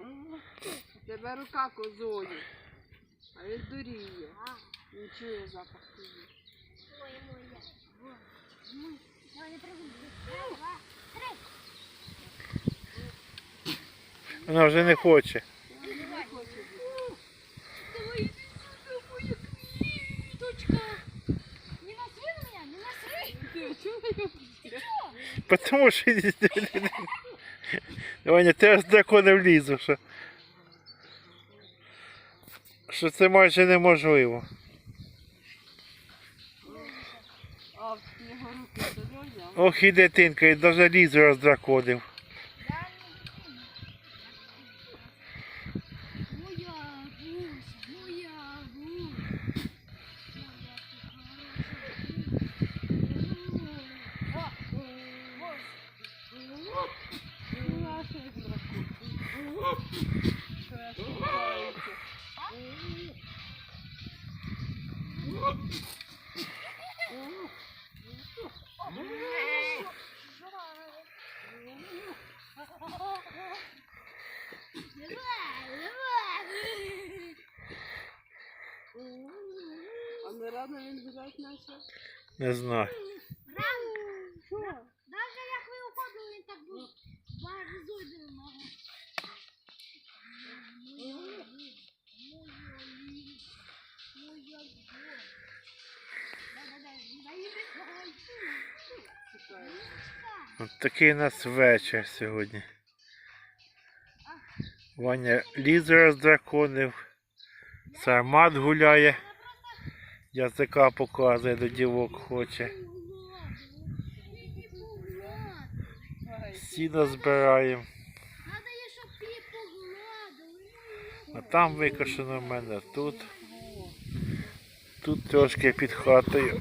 У тебе рука козою. А він дуріє. Він чує запах козі. Ой, моя. Вона вже не хоче. Не. Давай иди сюда, моя квиточка. Не насри на меня, не насри. Ти чула його? Потому що Ваня, ти аж дракони влізу, що. Що це майже неможливо. Ох і дитинка, і навіть лізу роздраконив. Моя гусь, моя гусь. Ну, а що як дракон? Що я сподіваюся? А не рано він гуляти почав? Не знаю. Що? От такий у нас вечір сьогодні. Ваня лізу роздраконив. Сармат гуляє. Язика показує до дівок хоче. Сіно збираємо. А там викошено в мене тут. Тут трошки під хатою.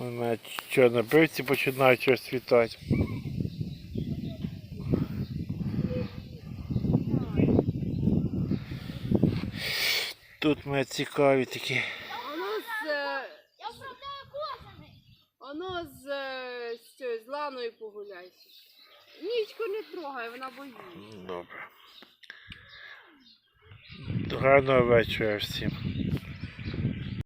Вона чорнобривці починають щось світати. Тут ми цікаві такі. Воно з, е, Я кожаний. воно з, е, з, з ланою погуляйся. Нічку не трогай, вона боїться. Добре. Гарного вечора всім.